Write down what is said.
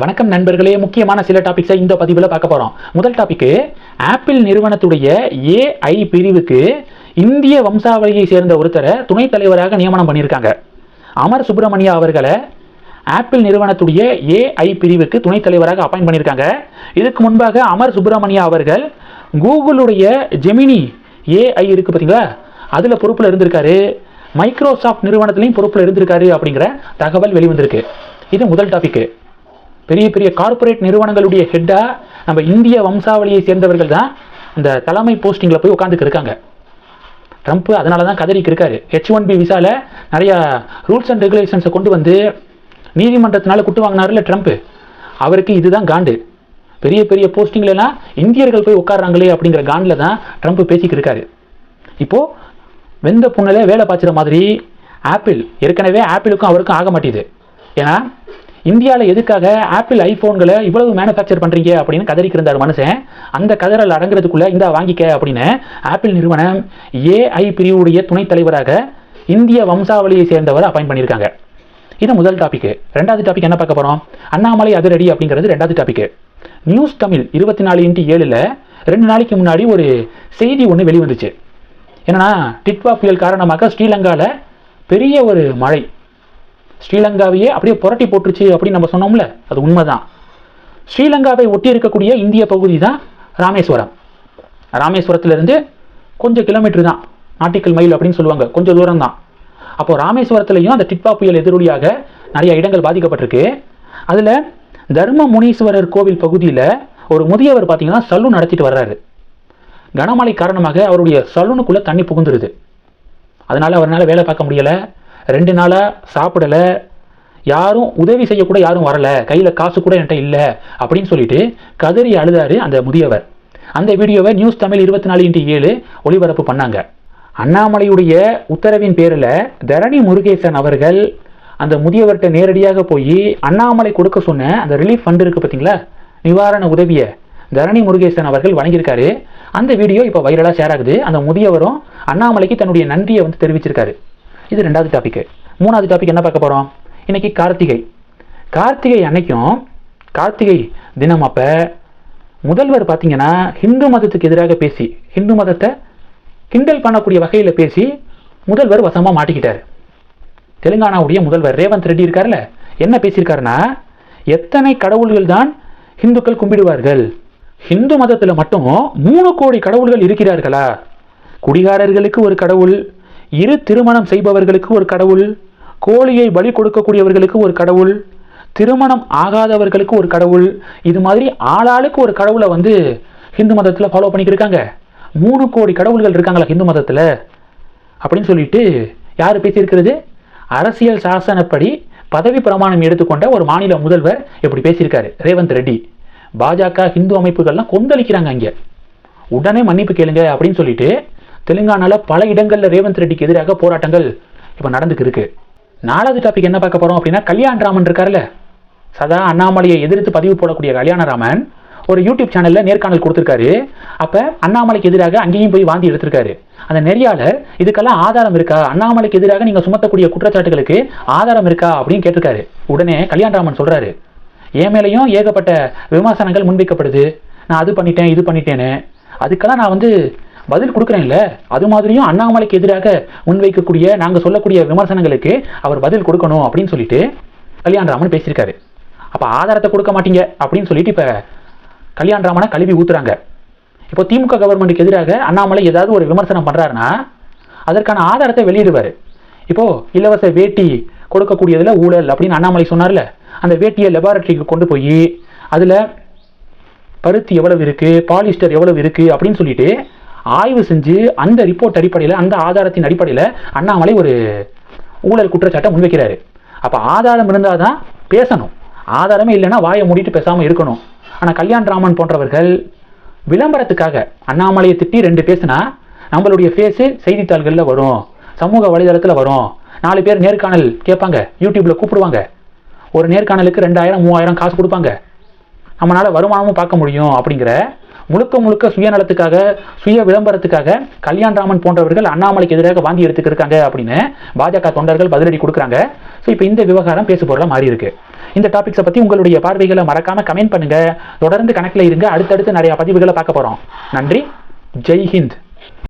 வணக்கம் நண்பர்களே முக்கியமான சில டாபிக்ஸை இந்த பதிவில் பார்க்க போகிறோம் முதல் டாபிக்கு ஆப்பிள் நிறுவனத்துடைய ஏஐ பிரிவுக்கு இந்திய வம்சாவளியை சேர்ந்த ஒருத்தரை துணைத் தலைவராக நியமனம் பண்ணியிருக்காங்க. அமர் சுப்பிரமணியா அவர்களை ஆப்பிள் நிறுவனத்துடைய ஏஐ பிரிவுக்கு துணைத் தலைவராக அப்பாயின் பண்ணியிருக்காங்க. இதுக்கு முன்பாக அமர் சுப்பிரமணியா அவர்கள் கூகுளுடைய ஜெமினி ஏஐ இருக்கு பார்த்தீங்களா அதில் பொறுப்பில் இருந்திருக்காரு. மைக்ரோசாஃப்ட் நிறுவனத்திலையும் பொறுப்பில் இருந்திருக்காரு அப்படிங்கிற தகவல் வெளிவந்திருக்கு. இது முதல் டாபிக்கு பெரிய பெரிய கார்ப்பரேட் நிறுவனங்களுடைய ஹெட்டாக நம்ம இந்திய வம்சாவளியை சேர்ந்தவர்கள் தான் இந்த தலைமை போஸ்டிங்கில் போய் உட்காந்துக்கு இருக்காங்க. ட்ரம்ப் அதனால தான் கதறிக்கு இருக்காரு ஹெச் ஒன் பி விசாவில் நிறையா ரூல்ஸ் அண்ட் ரெகுலேஷன்ஸை கொண்டு வந்து நீதிமன்றத்தினால குட்டு வாங்கினார்ல ட்ரம்ப் அவருக்கு இதுதான் காண்டு. பெரிய பெரிய போஸ்டிங்கில்லாம் இந்தியர்கள் போய் உட்கார்றாங்களே அப்படிங்கிற காண்டில் தான் ட்ரம்ப் பேசிக்கிட்டு இருக்காரு. இப்போது வெந்த புண்ணில் வேலை பார்த்துற மாதிரி ஆப்பிள் ஏற்கனவே ஆப்பிளுக்கும் அவருக்கும் ஆக மாட்டேது. ஏன்னா இந்தியாவில் எதுக்காக ஆப்பிள் ஐஃபோன்களை இவ்வளவு மேனுஃபேக்சர் பண்ணுறீங்க அப்படின்னு கதறிக்கு இருந்தார் மனுஷன் அந்த கதறல் அடங்குறதுக்குள்ளே இந்த வாங்கிக்க அப்படின்னு ஆப்பிள் நிறுவனம் ஏஐ பிரிவுடைய துணைத் தலைவராக இந்திய வம்சாவளியை சேர்ந்தவர் அப்பாயின் பண்ணியிருக்காங்க. இது முதல் டாபிக் ரெண்டாவது டாபிக் என்ன பார்க்க போகிறோம் அண்ணாமலை அதிரடி அப்படிங்கிறது ரெண்டாவது டாபிக் நியூஸ் தமிழ் இருபத்தி நாலு இன்ட்டு ஏழில் ரெண்டு நாளைக்கு முன்னாடி ஒரு செய்தி ஒன்று வெளிவந்துச்சு. என்னன்னா டிட்வா புயல் காரணமாக ஸ்ரீலங்காவில் பெரிய ஒரு மழை ஸ்ரீலங்காவையே அப்படியே புரட்டி போட்டுருச்சு அப்படின்னு நம்ம சொன்னோம்ல அது உண்மைதான். ஸ்ரீலங்காவை ஒட்டி இருக்கக்கூடிய இந்திய பகுதி தான் ராமேஸ்வரம். ராமேஸ்வரத்திலிருந்து கொஞ்சம் கிலோமீட்டர் தான் நாட்டிக்கல் மைல் அப்படின்னு சொல்லுவாங்க கொஞ்சம் தூரம் தான் அப்போ ராமேஸ்வரத்துலையும் அந்த டிட்பா புயல் எதிரொலியாக நிறைய இடங்கள் பாதிக்கப்பட்டிருக்கு. அதில் தர்ம முனீஸ்வரர் கோவில் பகுதியில் ஒரு முதியவர் பார்த்தீங்கன்னா சலூன் நடத்திட்டு வர்றாரு. கனமழை காரணமாக அவருடைய சலூனுக்குள்ளே தண்ணி புகுந்துருது. அதனால் அவரால் வேலை பார்க்க முடியலை. ரெண்டு நாளாக சாப்பிடலை. யாரும் உதவி செய்யக்கூட யாரும் வரல. கையில் காசு கூட என்கிட்ட இல்லை. அப்படின்னு சொல்லிட்டு கதறி அழுதாரு அந்த முதியவர். அந்த வீடியோவை நியூஸ் தமிழ் இருபத்தி நாலு இன்ட்டு ஏழு ஒளிபரப்பு பண்ணாங்க. அண்ணாமலையுடைய உத்தரவின் பேரில் தரணி முருகேசன் அவர்கள் அந்த முதியவர்கிட்ட நேரடியாக போய் அண்ணாமலை கொடுக்க சொன்ன அந்த ரிலீஃப் ஃபண்ட் இருக்குது பார்த்தீங்களா நிவாரண உதவியை தரணி முருகேசன் அவர்கள் வழங்கியிருக்காரு. அந்த வீடியோ இப்போ வைரலாக ஷேர் ஆகுது. அந்த முதியவரும் அண்ணாமலைக்கு தன்னுடைய நன்றியை வந்து தெரிவிச்சிருக்காரு. இது ரெண்டாவது டாபிக் மூணாவது டாபிக் என்ன பார்க்க போகிறோம் இன்னைக்கு கார்த்திகை. கார்த்திகை அன்னைக்கும் கார்த்திகை தினம் அப்போ முதல்வர் பார்த்தீங்கன்னா ஹிந்து மதத்துக்கு எதிராக பேசி ஹிந்து மதத்தை கிண்டல் பண்ணக்கூடிய வகையில் பேசி முதல்வர் வசமாக மாட்டிக்கிட்டார். தெலுங்கானாவுடைய முதல்வர் ரேவந்த் ரெட்டி இருக்கார்ல என்ன பேசியிருக்காருன்னா எத்தனை கடவுள்கள் தான் ஹிந்துக்கள் கும்பிடுவார்கள்? ஹிந்து மதத்தில் மட்டும் மூணு கோடி கடவுள்கள் இருக்கிறார்களா? குடிகாரர்களுக்கு ஒரு கடவுள் இரு திருமணம் செய்பவர்களுக்கு ஒரு கடவுள் கோழியை பலி கொடுக்கக்கூடியவர்களுக்கு ஒரு கடவுள் திருமணம் ஆகாதவர்களுக்கு ஒரு கடவுள் இது மாதிரி ஆளாளுக்கு ஒரு கடவுளை வந்து ஹிந்து மதத்தில் ஃபாலோ பண்ணிக்கிருக்காங்க. இருக்காங்க மூணு கோடி கடவுள்கள் இருக்காங்களா ஹிந்து மதத்தில்? அப்படின்னு சொல்லிட்டு யார் பேசியிருக்கிறது? அரசியல் சாசனப்படி பதவி பிரமாணம் எடுத்துக்கொண்ட ஒரு மாநில முதல்வர் இப்படி பேசியிருக்காரு ரேவந்த் ரெட்டி. பாஜக ஹிந்து அமைப்புகள்லாம் கொந்தளிக்கிறாங்க அங்கே. உடனே மன்னிப்பு கேளுங்க அப்படின்னு சொல்லிட்டு தெலுங்கானால பல இடங்களில் ரேவந்த் ரெட்டிக்கு எதிராக போராட்டங்கள் இப்போ நடந்துக்கு இருக்கு. நாலாவது டாபிக் என்ன பார்க்க போகிறோம் அப்படின்னா கல்யாணராமன் இருக்காருல்ல? சதா அண்ணாமலையை எதிர்த்து பதிவு போடக்கூடிய கல்யாணராமன் ஒரு யூடியூப் சேனலில் நேர்காணல் கொடுத்துருக்காரு. அப்போ அண்ணாமலைக்கு எதிராக அங்கேயும் போய் வாந்தி எடுத்திருக்காரு. அந்த நெறியாளர் இதுக்கெல்லாம் ஆதாரம் இருக்கா? அண்ணாமலைக்கு எதிராக நீங்கள் சுமத்தக்கூடிய குற்றச்சாட்டுகளுக்கு ஆதாரம் இருக்கா அப்படின்னு கேட்டிருக்காரு. உடனே கல்யாணராமன் சொல்கிறாரு என் மேலேயும் ஏகப்பட்ட விமர்சனங்கள் முன்வைக்கப்படுது. நான் அது பண்ணிட்டேன் இது பண்ணிட்டேன்னு. அதுக்கெல்லாம் நான் வந்து பதில் கொடுக்குறேன்ல. அது மாதிரியும் அண்ணாமலைக்கு எதிராக முன்வைக்கக்கூடிய நாங்கள் சொல்லக்கூடிய விமர்சனங்களுக்கு அவர் பதில் கொடுக்கணும் அப்படின்னு சொல்லிட்டு கல்யாணராமன் பேசியிருக்காரு. அப்போ ஆதாரத்தை கொடுக்க மாட்டீங்க அப்படின்னு சொல்லிட்டு இப்போ கல்யாணராமனை கழுவி ஊத்துறாங்க. இப்போ திமுக கவர்மெண்ட்டுக்கு எதிராக அண்ணாமலை ஏதாவது ஒரு விமர்சனம் பண்ணுறாருன்னா அதற்கான ஆதாரத்தை வெளியிடுவார். இப்போது இலவச வேட்டி கொடுக்கக்கூடியதில் ஊழல் அப்படின்னு அண்ணாமலை சொன்னார்ல. அந்த வேட்டியை லெபார்டரிக்கு கொண்டு போய் அதில் பருத்தி எவ்வளவு இருக்குது பாலிஸ்டர் எவ்வளவு இருக்குது அப்படின்னு சொல்லிட்டு ஆய்வு செஞ்சு அந்த ரிப்போர்ட் அடிப்படையில் அந்த ஆதாரத்தின் அடிப்படையில் அண்ணாமலை ஒரு ஊழல் குற்றச்சாட்டை முன்வைக்கிறாரு. அப்போ ஆதாரம் இருந்தால் தான் பேசணும். ஆதாரமே இல்லைன்னா வாயை மூடிட்டு பேசாமல் இருக்கணும். ஆனால் கல்யாண் ராமன் போன்றவர்கள் விளம்பரத்துக்காக அண்ணாமலையை திட்டி ரெண்டு பேசுனா நம்மளுடைய ஃபேஸு செய்தித்தாள்களில் வரும் சமூக வலைதளத்தில் வரும். நாலு பேர் நேர்காணல் கேட்பாங்க யூடியூப்பில் கூப்பிடுவாங்க. ஒரு நேர்காணலுக்கு ரெண்டாயிரம் மூவாயிரம் காசு கொடுப்பாங்க. நம்மளால் வருமானமும் பார்க்க முடியும் அப்படிங்கிற முழுக்க முழுக்க சுயநலத்துக்காக சுய விளம்பரத்துக்காக கல்யாண்ராமன் போன்றவர்கள் அண்ணாமலைக்கு எதிராக வாங்கி எடுத்துக்கிருக்காங்க அப்படின்னு பாஜக தொண்டர்கள் பதிலடி கொடுக்குறாங்க. ஸோ இப்போ இந்த விவகாரம் பேசு பொருளாக மாறி இருக்கு. இந்த டாபிக்ஸை பற்றி உங்களுடைய பார்வைகளை மறக்காம கமெண்ட் பண்ணுங்க. தொடர்ந்து கணக்கில் இருங்க. அடுத்தடுத்து நிறைய பதிவுகளை பார்க்க போகிறோம் நன்றி. ஜெய் ஹிந்த்.